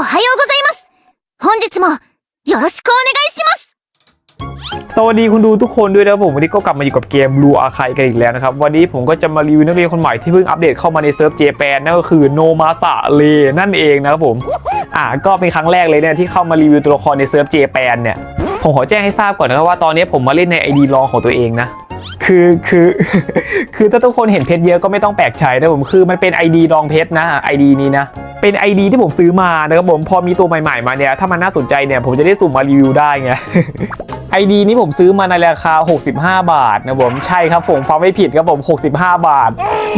はようございます本日もよろしくお願いします สวัสดีคุณดูทุกคนด้วยนะครับผมวันนี้ก็กลับมาอยู่กับเกม Blue Archive กันอีกแล้วนะครับ วันนี้ผมก็จะมารีวิวนักเรียนคนใหม่ที่เพิ่งอัปเดตเข้ามาในเซิร์ฟเจแปนนั่นก็คือโนมาสะเลนั่นเองนะครับผม อ่าก็เป็นครั้งแรกเลยเนี่ยที่เข้ามารีวิวตัวละครในเซิร์ฟเจแปนเนี่ย ผมขอแจ้งให้ทราบก่อนนะครับว่าตอนนี้ผมมาเล่นใน ID รองของตัวเองนะ คือคือ คือถ้าทุกคนเห็นเพชรเยอะก็ไม่ต้องแปลกใจนะผมคือมันเป็น ID รองเพชรนะ ID นี้นะ เป็น ID ที่ผมซื้อมานะครับผมพอมีตัวใหม่ๆมาเนี่ยถ้ามันน่าสนใจเนี่ยผมจะได้สุ่มมารีวิวได้ไง ID นี้ผมซื้อมาในราคา 65 บาทนะผมใช่ครับผมฟังไม่ผิดครับผม 65 บาท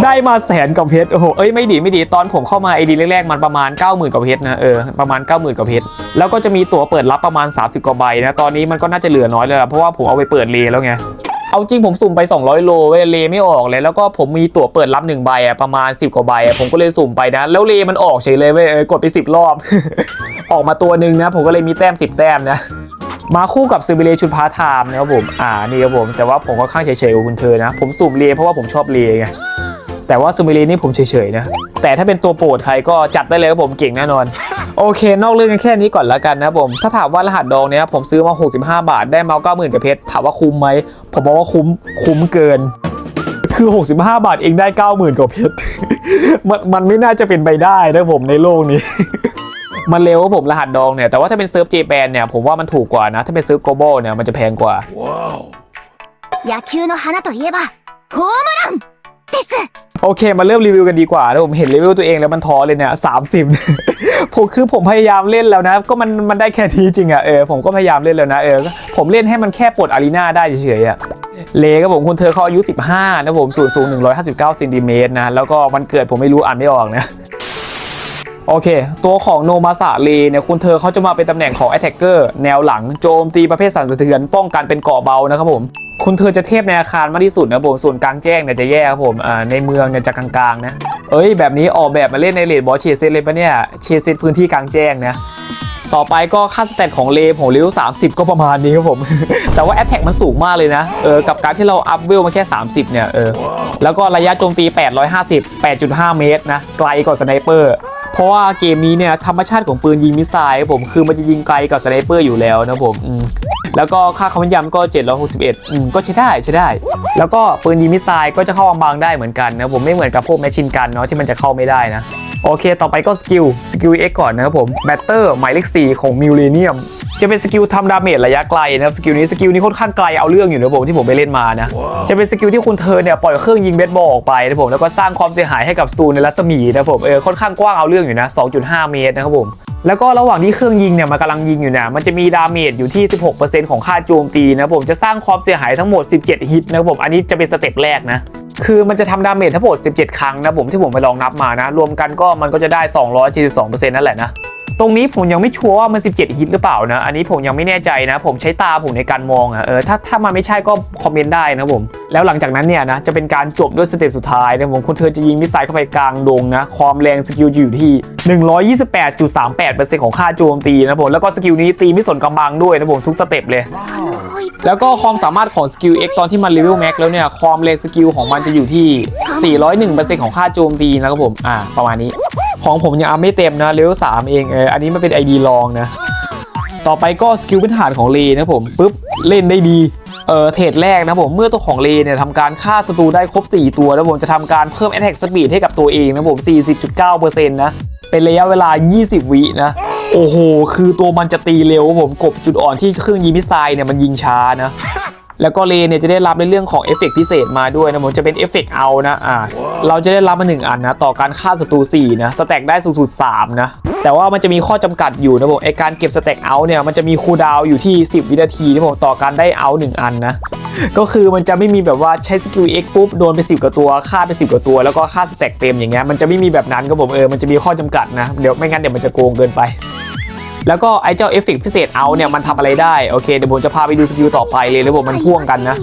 ได้มาแสนกว่าเพชรโอ้โหเอ้ยไม่ดีไม่ดีตอนผมเข้ามา ID แรกๆมันประมาณ 90,000กว่าเพชรนะเออประมาณ 90,000กว่าเพชรแล้วก็จะมีตั๋วเปิดรับประมาณ 30 กว่าใบนะตอนนี้มันก็น่าจะเหลือน้อยเลยละเพราะว่าผมเอาไปเปิดเลแล้วไง เอาจริงผมสุ่มไป 200 โลเว้ยเลไม่ออกเลย แล้วก็ผมมีตั๋วเปิดรับหนึ่งใบอะประมาณ 10 กว่าใบอะผมก็เลยสุ่มไปนะ แล้วเลมันออกเฉยเลยเว้ยเออกดไป 10 รอบ ออกมาตัวหนึ่งนะ ผมก็เลยมีแต้ม 10 แต้มนะมาคู่กับซิบิเลชุดพาร์ทไทม์นะครับผม อ่า นี่ครับผม แต่ว่าผมก็ข้างเฉยๆกับคุณเธอนะ ผมสุ่มเลเพราะว่าผมชอบเลไง แต่ว่าซูมิเลนี่ผมเฉยๆนะ แต่ถ้าเป็นตัวโปรดใครก็จัดได้เลยครับผมเก่งแน่นอน โอเค นอกเรื่องกันแค่นี้ก่อนละกันนะครับผม ถ้าถามว่ารหัสดองเนี้ยผมซื้อมา 65 บาทได้มา90,000กับเพชร ถามว่าคุ้มไหม ผมบอกว่าคุ้ม คุ้มเกิน คือ 65 บาทเองได้ 90,000กว่าเพชร มันมันไม่น่าจะเป็นไปได้นะผมในโลกนี้ มันเร็วกว่าผมรหัสดองเนี่ย แต่ว่าถ้าเป็นเซิร์ฟเจแปนเนี่ยผมว่ามันถูกกว่านะ ถ้าเป็นเซิร์ฟโกลบอลเนี่ยมันจะแพงกว่า 野球の花といえばホームランです โอเคมาเริ่มรีวิวกันดีกว่านะผมเห็นรีวิวตัวเองแล้วมันท้อเลยเนี่ยสามสิบผมคือผมพยายามเล่นแล้วนะ ก็มันมันได้แค่นี้จริงอะเออผมก็พยายามเล่นแล้วนะเออผมเล่นให้มันแค่ปลดอารีนาได้เฉยๆอะเลครับผมคุณเธอเขาอายุ 15 นะผมสูงสูง159เซนติเมตรนะ แล้วก็วันเกิดผมไม่รู้อ่านไม่ออกนะ โอเค ตัวของโนมาสะเลเนี่ยคุณเธอเขาจะมาเป็นตำแหน่งของ Attacker แนวหลังโจมตีประเภทสั่นสะเทือน ป้องกันเป็นเกาะเบานะครับผม คุณเธอจะเทพในอาคารมากที่สุดนะครับผม ส่วนกลางแจ้งเนี่ยจะแย่ครับผมในเมืองเนี่ยจะกลางๆนะ เอ้ยแบบนี้ออกแบบมาเล่นในเลดบอสเชสเซตเลยปะเนี่ย เชสเซตพื้นที่กลางแจ้งนะต่อไปก็ค่าสแตทของเลผมเลเวล30 ก็ประมาณนี้ครับผม แต่ว่าแอตแทกมันสูงมากเลยนะ เออ กับการที่เราอัพเวลมาแค่ 30 เนี่ย เออ แล้วก็ระยะโจมตี 850 8.5 เมตรนะ ไกลกว่าสไนเปอร์ เพราะว่าเกมนี้เนี่ยธรรมชาติของปืนยิงมิสไซล์ผมคือมันจะยิงไกลกับสไนเปอร์อยู่แล้วนะผมแล้วก็ค่าคำนยำก็ 761อืมก็ใช้ได้ใช้ได้ แล้วก็ปืนยิงมิสไซล์ก็จะเข้าบางได้เหมือนกันนะผมไม่เหมือนกับพวกแมชชินกันเนาะที่มันจะเข้าไม่ได้นะ โอเค ต่อไปก็สกิล สกิล X ก่อนนะครับผมแบตเตอร์หมายเลข4ของมิวเลเนียมจะเป็นสกิลทำดาเมจระยะไกลนะครับสกิลนี้สกิลนี้ค่อนข้างไกลเอาเรื่องอยู่นะผมที่ผมไปเล่นมานะจะเป็นสกิลที่คุณเธอเนี่ยปล่อยเครื่องยิงเบสบอลออกไปนะผมแล้วก็สร้างความเสียหายให้กับสตูในรัศมีนะผมเออค่อนข้างกว้างเอาเรื่องอยู่นะ 2.5 เมตรนะครับผมแล้วก็ระหว่างที่เครื่องยิงเนี่ยมันกำลังยิงอยู่เนี่ยมันจะมีดาเมจอยู่ที่ 16%ของค่าโจมตีนะผมจะสร้างความเสียหายทั้งหมด 17 ฮิตนะครับผมอันนี้จะเป็นสเต็ปแรกนะ คือมันจะทำดาเมจทั้งหมด 17 ครั้งนะผมที่ผมไปลองนับมานะ รวมกันก็มันก็จะได้ 272%นั่นแหละนะ ตรงนี้ผมยังไม่ชัวร์ว่ามัน 17 ฮิตหรือเปล่านะ อันนี้ผมยังไม่แน่ใจนะ ผมใช้ตาผมในการมองอะเออถ้าถ้ามันไม่ใช่ก็คอมเมนต์ได้นะผม แล้วหลังจากนั้นเนี่ยนะ จะเป็นการจบด้วยสเต็ปสุดท้ายนะผมคุณเธอจะยิงมิสไซล์เข้าไปกลางดงนะ ความแรงสกิลอยู่ที่ 128.38%ของค่าโจมตีนะผม แล้วก็สกิลนี้ตีไม่สนกำบังด้วยนะผมทุกสเต็ปเลย แล้วก็ความสามารถของสกิล X ตอนที่มันเลเวลแม็กแล้วเนี่ยความแรงสกิลของมันจะอยู่ที่ 401%ของค่าโจมตีนะครับผม อ่า ประมาณนี้ ของผมยังอัพไม่เต็มนะเลเวล3เองเอออันนี้มันเป็น ID ลองนะ ต่อไปก็สกิลพื้นฐานของเลนะผมปุ๊บเล่นได้ดีเออเทรดแรกนะผมเมื่อตัวของเลเนี่ยทำการฆ่าศัตรูได้ครบ 4 ตัวนะผมจะทำการเพิ่ม attack speed ให้กับตัวเองนะผม 40.9%นะ เป็นระยะเวลา 20 วินะ โอ้โห คือตัวมันจะตีเร็วผมกบจุดอ่อนที่เครื่องยิงมิสไซล์เนี่ยมันยิงช้านะ แล้วก็เลเนี่ยจะได้รับในเรื่องของเอฟเฟกต์พิเศษมาด้วยนะผมจะเป็นเอฟเฟกต์เอานะอ่าเราจะได้รับมา 1 อันนะ ต่อการฆ่าศัตรู4นะสแต็กได้สูงสุด3นะแต่ว่ามันจะมีข้อจำกัดอยู่นะผมไอการเก็บสแต็กเอาเนี่ยมันจะมีคูลดาวน์อยู่ที่ 10 วินาทีนะผมต่อการได้เอา 1 อันนะก็คือมันจะไม่มีแบบว่าใช้สกิล X ปุ๊บโดนไป 10กว่าตัวฆ่าไป 10กว่าตัว แล้วก็ฆ่าสแต็กเต็มอย่างเงี้ยมันจะไม่มีแบบนั้นครับผมเออมันจะมีข้อจำกัดนะเดี๋ยวไม่งั้นเดี๋ยวมันจะโกงเกินไป แล้วก็ไอ้เจ้าเอฟเฟกต์พิเศษเอาเนี่ยมันทำอะไรได้ โอเคเดี๋ยวผมจะพาไปดูสกิลต่อไปเลยแล้วผมมันพ่วงกันนะ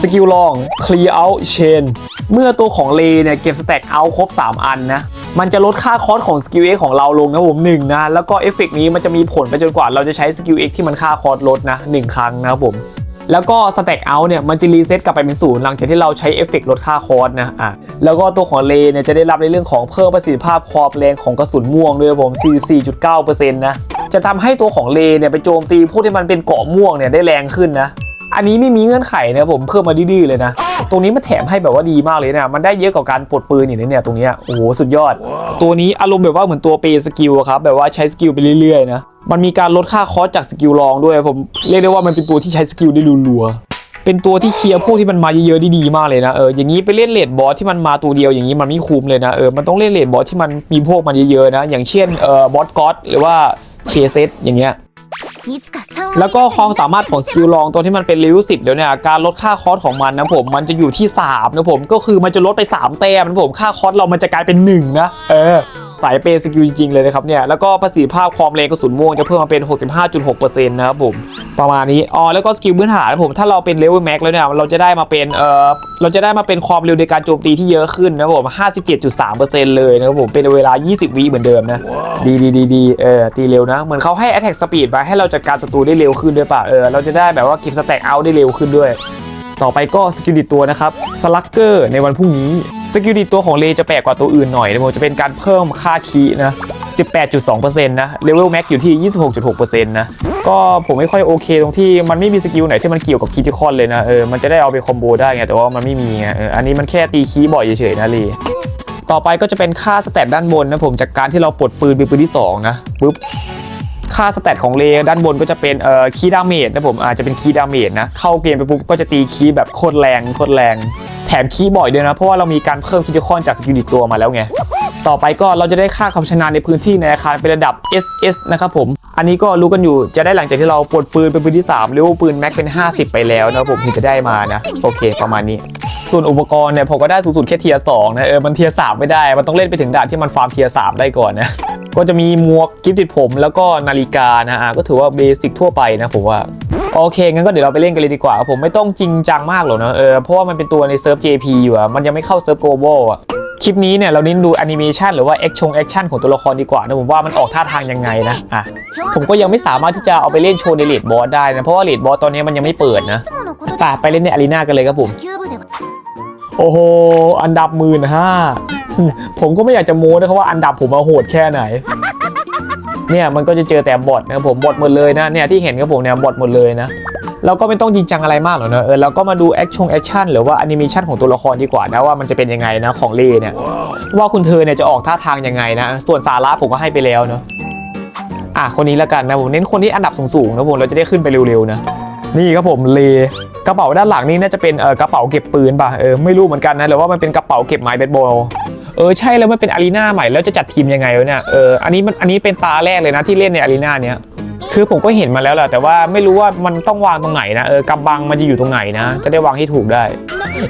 สกิลลอง clear out chain เมื่อตัวของเลเนี่ยเก็บสแต็กเอาครบ 3 อันนะ มันจะลดค่าคอสของสกิล X ของเราลงนะผมหนึ่งนะ แล้วก็เอฟเฟกต์นี้มันจะมีผลไปจนกว่าเราจะใช้สกิล X ที่มันค่าคอสลดนะหนึ่งครั้งนะครับผมแล้วก็สแต็กเอาเนี่ยมันจะรีเซ็ตกลับไปเป็นศูนย์หลังจากที่เราใช้เอฟเฟกต์ลดค่าคอร์สนะอะแล้วก็ตัวของเลเนี่ยจะได้รับในเรื่องของเพิ่มประสิทธิภาพความแรงของกระสุนม่วงด้วยครับผม 44.9%นะ จะทำให้ตัวของเลเนี่ยไปโจมตีพวกที่มันเป็นเกาะม่วงเนี่ยได้แรงขึ้นนะ อันนี้ไม่มีเงื่อนไขนะผมเพิ่มมาดื้อเลยนะ ตรงนี้มันแถมให้แบบว่าดีมากเลยนะ มันได้เยอะกว่าการปลดปืนอีกนะเนี่ยตรงนี้โอ้โหสุดยอด ตัวนี้อารมณ์แบบว่าเหมือนตัวเปย์สกิลอะครับแบบว่าใช้สกิลไปเรื่อยๆนะ มันมีการลดค่าคอสจากสกิลรองด้วยผมเรียกได้ว่ามันเป็นตัวที่ใช้สกิลได้รัวๆเป็นตัวที่เคลียร์พวกที่มันมาเยอะๆได้ดีมากเลยนะเอออย่างนี้ไปเล่นเลดบอสที่มันมาตัวเดียวอย่างนี้มันไม่คุ้มเลยนะเออมันต้องเล่นเลดบอสที่มันมีพวกมันเยอะๆนะ อย่างเช่นเออบอสก็อตหรือว่า เชีเซตอย่างเงี้ยแล้วก็ความสามารถของสกิลลองตัวที่มันเป็นเลเวลสิบเดี๋ยวเนี่ยการลดค่าคอสของมันนะผมมันจะอยู่ที่3นะผมก็คือมันจะลดไป 3 แต้มนะผมค่าคอสเรามันจะกลายเป็น1นะเออ สายเปย์สกิลจริงๆเลยนะครับเนี่ยแล้วก็ประสิทธิภาพความแรงกระสุนม่วงจะเพิ่มมาเป็น 65.6%นะครับผมประมาณนี้อ๋อแล้วก็สกิลพื้นฐานนะผมถ้าเราเป็นเลเวลแม็กแล้วเนี่ยเราจะได้มาเป็นเออเราจะได้มาเป็นความเร็วในการโจมตีที่เยอะขึ้นนะผม 57.3%เลยนะครับผมเป็นเวลา 20 วิเหมือนเดิมนะ ดีดีดีดีเออตีเร็วนะ เหมือนเขาให้ attack speed ไว้ให้เราจัดการศัตรูได้เร็วขึ้นด้วยป่ะเออเราจะได้แบบว่าเก็บสแต็กเอาได้เร็วขึ้นด้วย ต่อไปก็สกิลดิตตัวนะครับสลักเกอร์ในวันพรุ่งนี้สกิลดิตตัวของเลจะแปลกกว่าตัวอื่นหน่อยนะผมจะเป็นการเพิ่มค่าคีย์นะ18.2%นะเลเวลแม็กอยู่ที่ 26.6%นะก็ผมไม่ค่อยโอเคตรงที่มันไม่มีสกิลไหนที่มันเกี่ยวกับคีย์ทิคอนเลยนะเออมันจะได้เอาไปคอมโบได้ไงแต่ว่ามันไม่มีไงเอออันนี้มันแค่ตีคีบ่อยเฉยๆนะเลต่อไปก็จะเป็นค่าสแตทด้านบนนะผมจากการที่เราปลดปืนเป็นปืนที่2นะปุ๊บ ค่าสแตทของเลด้านบนก็จะเป็นเอ่อคีดาเมจนะผมอาจจะเป็นคีดาเมจนะ เข้าเกมไปปุ๊บก็จะตีคีแบบโคตรแรงโคตรแรง แถมคีบ่อยด้วยนะ เพราะว่าเรามีการเพิ่มคิติคอนจากสกิลดิตตัวมาแล้วไง ต่อไปก็เราจะได้ค่าความชำนาญในพื้นที่ในอาคารเป็นระดับ SS นะครับผม อันนี้ก็รู้กันอยู่จะได้หลังจากที่เราปลดปืนเป็นปืนที่ 3 หรือว่าปืนแม็กเป็น 50 ไปแล้วนะครับผมถึงจะได้มานะ โอเค ประมาณนี้ส่วนอุปกรณ์เนี่ยผมก็ได้สูงสุดแค่เทียร์สองนะเออมันเทียร์สามไม่ได้ มันต้องเล่นไปถึงด่านที่มันฟาร์มเทียร์สามได้ก่อนนะ ก็จะมีหมวกกิฟติดผม แล้วก็นาฬิกานะฮะก็ถือว่าเบสิกทั่วไปนะผมว่าโอเค งั้นก็เดี๋ยวเราไปเล่นกันเลยดีกว่า ผมไม่ต้องจริงจังมากหรอกนะเออเพราะว่ามันเป็นตัวในเซิร์ฟ JP อยู่อะมันยังไม่เข้าเซิร์ฟ global อะคลิปนี้เนี่ยเราเน้นดูแอนิเมชันหรือว่าแอคชงแอคชั่นของตัวละครดีกว่านะผมว่ามันออกท่าทางยังไงนะอะผมก็ยังไม่สามารถที่จะเอาไปเล่นโชว์ในเลดบอสได้นะเพราะว่าเลดบอสตอนนี้มันยังไม่เปิดนะป่ไปเล่นในอารีนากันเลยครับผมโอ้โหอันดับหมื่นห้า ผมก็ไม่อยากจะโม้นะครับว่าอันดับผมมาโหดแค่ไหน เนี่ยมันก็จะเจอแต่บอทนะครับผมบอทหมดเลยนะเนี่ยที่เห็นครับผมเนี่ยบอทหมดเลยนะเราก็ไม่ต้องจริงจังอะไรมากหรอกนะเออเราก็มาดูแอคชั่นแอคชั่นหรือว่าแอนิเมชันของตัวละครดีกว่านะว่ามันจะเป็นยังไงนะของเล่เนี่ยว่าคุณเธอเนี่ยจะออกท่าทางยังไงนะ ส่วนสาระผมก็ให้ไปแล้วเนาะอะคนนี้ละกันนะผมเน้นคนที่อันดับสูงๆนะผมเราจะได้ขึ้นไปเร็วๆนะนี่ครับผมเลกระเป๋าด้านหลังนี่น่าจะเป็นเออกระเป๋าเก็บปืนป่ะเออไม่รู้เหมือนกันนะหรือว่ามันเป็นกระเป๋าเก็บไม้เบสบอล เออใช่แล้วมันเป็นอารีนาใหม่แล้วจะจัดทีมยังไงวะเนี่ยเอออันนี้มันอันนี้เป็นตาแรกเลยนะที่เล่นในอารีนาเนี้ยคือผมก็เห็นมาแล้วแหละแต่ว่าไม่รู้ว่ามันต้องวางตรงไหนนะเออกำบังมันจะอยู่ตรงไหนนะ จะได้วางให้ถูกได้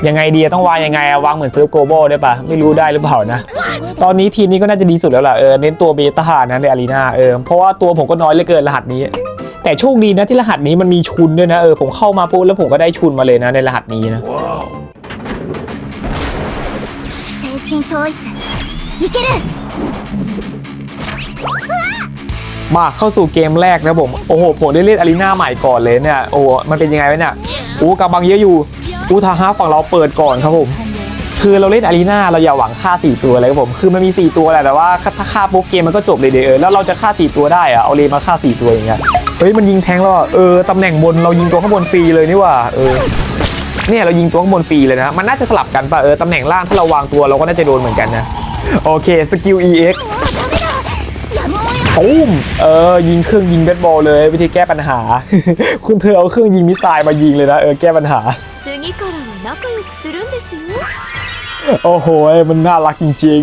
ยังไงดีต้องวางยังไงวางเหมือนเซิร์ฟโกลบอลได้ปะไม่รู้ได้หรือเปล่านะ ตอนนี้ทีมนี้ก็น่าจะดีสุดแล้วล่ะเออเน้นตัวเบต้านะในอารีนาเออเพราะว่าตัวผมก็น้อยเหลือเกินรหัสนี้ แต่โชคดีนะที่รหัสนี้มันมีชุนด้วยนะเออผมเข้ามาปุ๊บแล้วผมก็ได้ชุนมาเลยนะในรหัสนี้นะ 精神統一いける มาเข้าสู่เกมแรกนะผมโอ้โหผมได้เล่นอารีนาใหม่ก่อนเลยเนี่ยโอ้โหมันเป็นยังไงวะเนี่ยอู้กำบังเยอะอยู่อู้ทาฮาฝั่งเราเปิดก่อนครับผม คือเราเล่นอารีนาเราอย่าหวังฆ่า 4 ตัวเลยครับผมคือมันมี 4 ตัวแหละแต่ว่าถ้าฆ่าปุ๊บเกมมันก็จบเลยเดอเออแล้วเราจะฆ่า 4 ตัวได้อะเอาเลมาฆ่า 4 ตัวอย่างเงี้ยเฮ้ยมันยิงแทงแล้วอะเออตำแหน่งบนเรายิงตัวข้างบนฟรีเลยนี่หว่าเออ เนี่ยเรายิงตัวข้างบนฟรีเลยนะ มันน่าจะสลับกันป่ะเออตำแหน่งล่างถ้าเราวางตัวเราก็น่าจะโดนเหมือนกันนะ โอเคสกิล EX ปุ้มเออยิงเครื่องยิงเบสบอลเลย วิธีแก้ปัญหา คุณเธอเอาเครื่องยิงมิสไซล์มายิงเลยนะเออแก้ปัญหาโอ้โหมันน่ารักจริง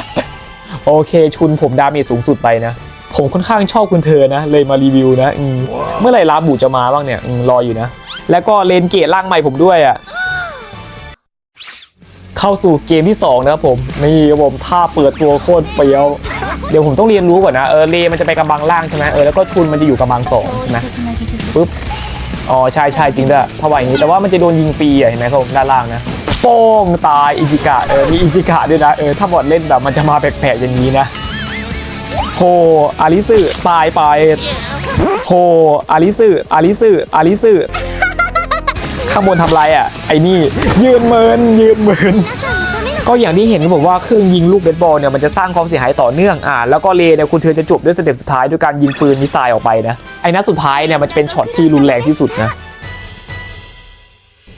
ๆ โอเคชุนผมดาเมจสูงสุดไปนะผมค่อนข้างชอบคุณเธอนะ เลยมารีวิวนะเมื่อไหร่ลาบูจะมาบ้างเนี่ยรออยู่นะ แล้วก็เลนเกตล่างใหม่ผมด้วยอะเข้าสู่เกมที่ 2 นะครับผมนี่ผมท่าเปิดตัวโคตรเปรี้ยว เดี๋ยวผมต้องเรียนรู้ก่อนนะเออเลมันจะไปกำบังล่างใช่ไหมเออแล้วก็ชุนมันจะอยู่กำบังสองใช่ไหมปึ๊บอ๋อใช่ใช่จริงด้วยถ้าว่าอย่างนี้แต่ว่ามันจะโดนยิงฟรีอะเห็นไหมครับผมด้านล่างนะโป้งตายอิจิกะเออมีอิจิกะด้วยนะเออถ้าบอดเล่นแบบมันจะมาแปลกๆอย่างนี้นะโฮอาริสึตายไปโฮอาริสึอาริสึอาริสึ ข้างบนทำไรอะ ไอ้นี่ยืนเมินยืนเมินก็อย่างที่เห็นผมว่าเครื่องยิงลูกเบสบอลเนี่ยมันจะสร้างความเสียหายต่อเนื่องอ่าแล้วก็เลเนี่ยคุณเธอจะจบด้วยสเต็ปสุดท้ายด้วยการยิงปืนมิสไซล์ออกไปนะไอ้นัดสุดท้ายเนี่ยมันจะเป็นช็อตที่รุนแรงที่สุดนะ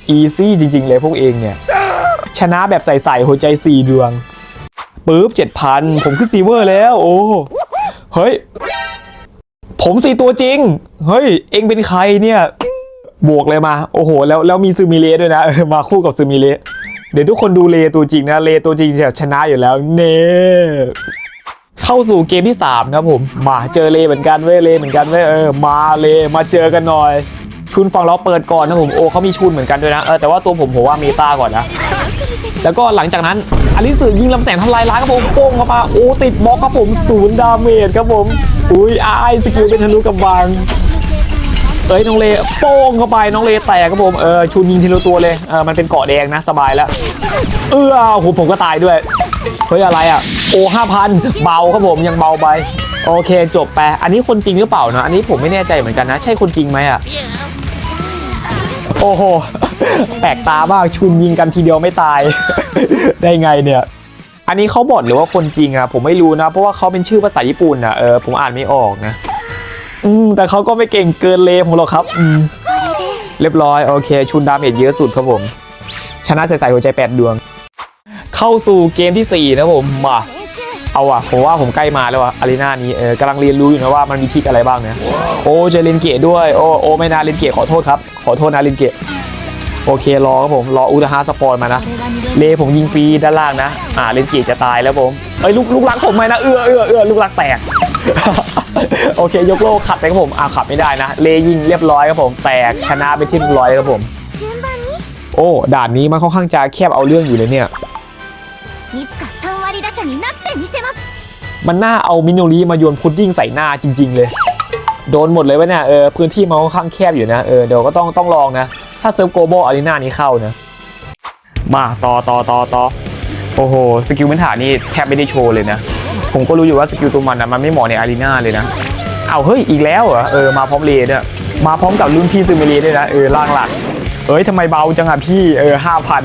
อีซี่จริง ๆ เลยพวกเองเนี่ย ชนะแบบใส่ๆหัวใจสี่ดวงปุ๊บเจ็ดพันผมขึ้นซีเวอร์แล้ว โอ้เฮ้ย ผมสี่ตัวจริง เฮ้ย เองเป็นใครเนี่ย บวกเลยมา โอ้โห แล้วแล้วมีซูมิเลด้วยนะมาคู่กับซูมิเลเดี๋ยวทุกคนดูเลตัวจริงนะเลตัวจริงจะชนะอยู่แล้วเน่เข้าสู่เกมที่ 3 ครับผม มาเจอเลเหมือนกันเว้ยเลเหมือนกันเว้ยเออมาเลมาเจอกันหน่อย ชุนฝั่งเราเปิดก่อนนะผมโอ้เขามีชุนเหมือนกันด้วยนะเออแต่ว่าตัวผมผมว่าเมตาก่อนนะแล้วก็หลังจากนั้นอลิสือยิงลำแสงทำลายล้างครับผมโป้งเข้ามาโอ้ติดบล็อกครับผมศูนย์ดาเมจครับผมอุ้ยอายสกิลเป็นทะลุกำบัง เอ้ยน้องเลโป้งเข้าไปน้องเลแตกครับผมเออชูนยิงทีละตัวเลยเออมันเป็นเกาะแดงนะสบายแล้ว เออโอ้โหผมก็ตายด้วยเฮ้ยอะไรอะโอ้ห้าพันเบาครับผมยังเบาไปโอเคจบไปอันนี้คนจริงหรือเปล่านะอันนี้ผมไม่แน่ใจเหมือนกันนะ ใช่คนจริงไหมอะโอ้โหแปลกตามากชุนยิงกันทีเดียวไม่ตาย ได้ไงเนี่ย อันนี้เขาบอดหรือว่าคนจริงอะผมไม่รู้นะ เพราะว่าเขาเป็นชื่อภาษาญี่ปุ่นอะเออผมอ่านไม่ออกนะ อืมแต่เขาก็ไม่เก่งเกินเลผมหรอกครับอืมเรียบร้อยโอเค ชุนดาเมจเยอะสุดครับผม ชนะใส่ๆหัวใจแปดดวง เข้าสู่เกมที่ 4 นะผมมาเอาอะผมว่าผมใกล้มาแล้วอะอารีนานี้เออกำลังเรียนรู้อยู่นะว่ามันมีทริกอะไรบ้างนะโอ้เจอเลนเกตด้วยโอ้โอ้ไม่นาเลนเกตขอโทษครับ ขอโทษนะเลนเกตโอเครอครับผมรออุตหาสปอยมานะเลผมยิงฟรีด้านล่างนะ อ่าเลนเกียจะตายแล้วผมเอ้ยลูกลูกรักผมไหมนะเอื้อเอื้อเอื้อลูกรักแตก โอเค ยกโลกขัดไปครับผมอ่าขับไม่ได้นะ เลยิงเรียบร้อยครับผม แตกชนะไปที่ร้อยครับผม โอ้ด่านนี้มันค่อนข้างจะแคบเอาเรื่องอยู่เลยเนี่ยมันน่าเอามินโนรีมาโยนพุดดิ้งใส่หน้าจริง ๆ เลย โดนหมดเลยวะเนี่ยเออพื้นที่มันค่อนข้างแคบอยู่นะเออเดี๋ยวก็ต้องต้องลองนะ ถ้าเซิร์ฟโกลบอลอารีนานี้เข้านะมาต่อต่อต่อต่อโอ้โห สกิลพื้นฐานนี่แทบไม่ได้โชว์เลยนะ ผมก็รู้อยู่ว่าสกิลตัวมันนะมันไม่เหมาะในอารีนาเลยนะ เอาเฮ้ยอีกแล้วเหรอเออมาพร้อมเลดอะมาพร้อมกับรุ่นพี่ซูเมเลดด้วยนะเออล่างหลักเอ้ยทำไมเบาจังอะพี่เออห้าพัน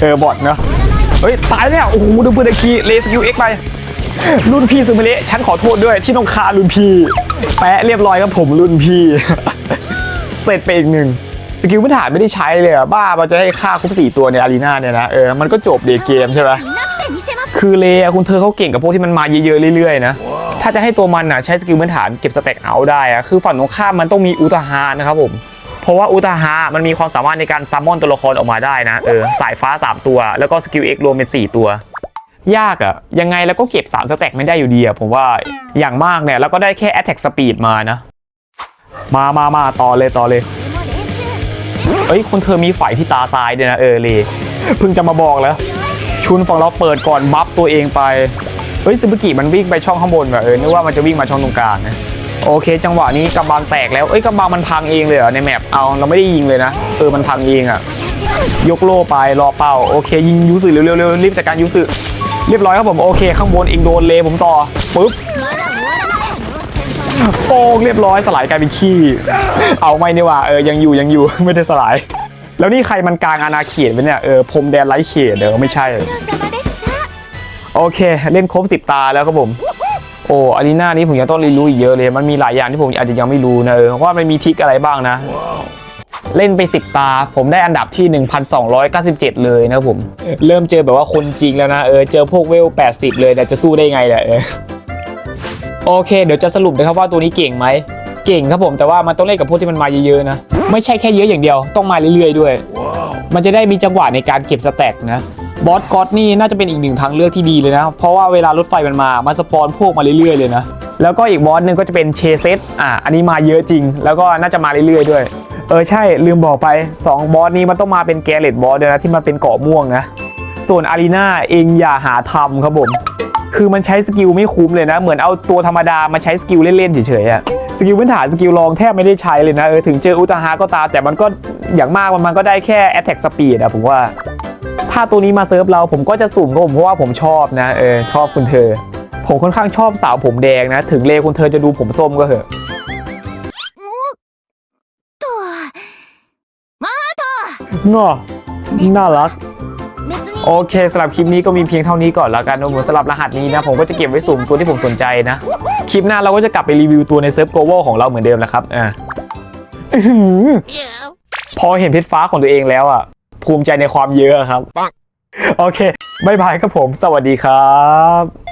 เออบอทเนาะเอ้ยตายแล้วโอ้โหดูปืนตะคีเลสกิลเอ็กไปรุ่นพี่ซูเมเล่ฉันขอโทษด้วยที่ต้องคารุ่นพี่แปะเรียบร้อยครับผมรุ่นพี่ เสร็จไปอีกหนึ่งสกิลพื้นฐานไม่ได้ใช้เลยอะบ้าเราจะให้ค่าครบสี่ตัวในอารีนาเนี่ยนะเออมันก็จบเดเกมใช่ไหม คือเลคุณเธอเขาเก่งกับพวกที่มันมาเยอะๆเรื่อยๆนะ ถ้าจะให้ตัวมันอะใช้สกิลพื้นฐานเก็บสเต็กเอาได้อะคือฝั่งตรงข้ามมันต้องมีอุตหานะครับผม เพราะว่าอุตหามันมีความสามารถในการซัมมอนตัวละครออกมาได้นะ เออ สายฟ้า 3 ตัว แล้วก็สกิลเอ็กรวมเป็น 4 ตัวยากอะยังไงแล้วก็เก็บ 3 สเต็กไม่ได้อยู่ดีอะผมว่าอย่างมากเนี่ยแล้วก็ได้แค่ Attack Speed มานะ มามามาต่อเลยต่อเลย เอ้ยคนเธอมีฝ่ายที่ตาซ้ายด้วยนะเออเลยเพิ่งจะมาบอกแล้ว ชุนฝั่งเราเปิดก่อนบัฟตัวเองไป เฮ้ยซูบิกิมันวิ่งไปช่องข้างบนแบบเออนึกว่ามันจะวิ่งมาช่องตรงกลางนะโอเค จังหวะนี้กำบังแตกแล้วเอ้ยกำบังมันพังเองเลยเหรอในแมปเอาเราไม่ได้ยิงเลยนะเออมันพังเองอะยกโล่ไปรอเป้าโอเค ยิงยูสึเร็วๆเร็วๆรีบจัดการยูสึเรียบร้อยครับผมโอเค ข้างบนเองโดนเลผมต่อปุ๊บโป้งเรียบร้อยสลายกลายเป็นขี้ เอาไม่นี่ว่าเออยังอยู่ยังอยู่ไม่ได้สลาย แล้วนี่ใครมันกลางอาณาเขตไปเนี่ยเออพรมแดนไร้เขตเดี๋ยวไม่ใช่ โอเค เล่นครบสิบตาแล้วครับผม โอ้อันนี้น้านี้ผมยังต้องเรียนรู้อีกเยอะเลย มันมีหลายอย่างที่ผมอาจจะยังไม่รู้นะเออว่ามันมีทิกอะไรบ้างนะ เล่นไป 10 ตา ผมได้อันดับที่ 1297 เลยนะครับผม เริ่มเจอแบบว่าคนจริงแล้วนะเออเจอพวกเวล 80 เลยแต่จะสู้ได้ไงเนี่ยโอเค เดี๋ยวจะสรุปนะครับว่าตัวนี้เก่งไหม เก่งครับผมแต่ว่ามันต้องเล่นกับพวกที่มันมาเยอะๆนะ ไม่ใช่แค่เยอะอย่างเดียวต้องมาเรื่อยๆด้วย มันจะได้มีจังหวะในการเก็บสแต็กนะบอสก็อตนี่น่าจะเป็นอีกหนึ่งทางเลือกที่ดีเลยนะ เพราะว่าเวลารถไฟมันมามันสปอนพวกมาเรื่อยๆเลยนะ แล้วก็อีกบอสหนึ่งก็จะเป็นเชเซตอะอันนี้มาเยอะจริง แล้วก็น่าจะมาเรื่อยๆด้วย เออใช่ลืมบอกไป 2 บอสนี้มันต้องมาเป็นแกเลตบอสด้วยนะที่มันเป็นเกาะม่วงนะ ส่วนอารีนาเองอย่าหาทำครับผม คือมันใช้สกิลไม่คุ้มเลยนะ เหมือนเอาตัวธรรมดามาใช้สกิลเล่นๆเฉยๆอะสกิลพื้นฐานสกิลรองแทบไม่ได้ใช้เลยนะเออถึงเจออุตหะก็ตาแต่มันก็อย่างมากมันก็ได้แค่แอตแทกสปีดอะผมว่า ถ้าตัวนี้มาเซิร์ฟเราผมก็จะสุ่มก็ผมเพราะว่าผมชอบนะเออชอบคุณเธอ ผมค่อนข้างชอบสาวผมแดงนะ ถึงเลคุณเธอจะดูผมส้มก็เถอะงอน่ารัก โอเคสำหรับคลิปนี้ก็มีเพียงเท่านี้ก่อนแล้วกันนะผมสำหรับรหัสนี้นะผมก็จะเก็บไว้สุ่มตัวที่ผมสนใจนะ คลิปหน้าเราก็จะกลับไปรีวิวตัวในเซิร์ฟโกลบอลของเราเหมือนเดิมนะครับอ่าอื้อหือพอเห็นเพชรฟ้าของตัวเองแล้วอะ ภูมิใจในความเยอะครับ โอเคบายบายครับผม สวัสดีครับ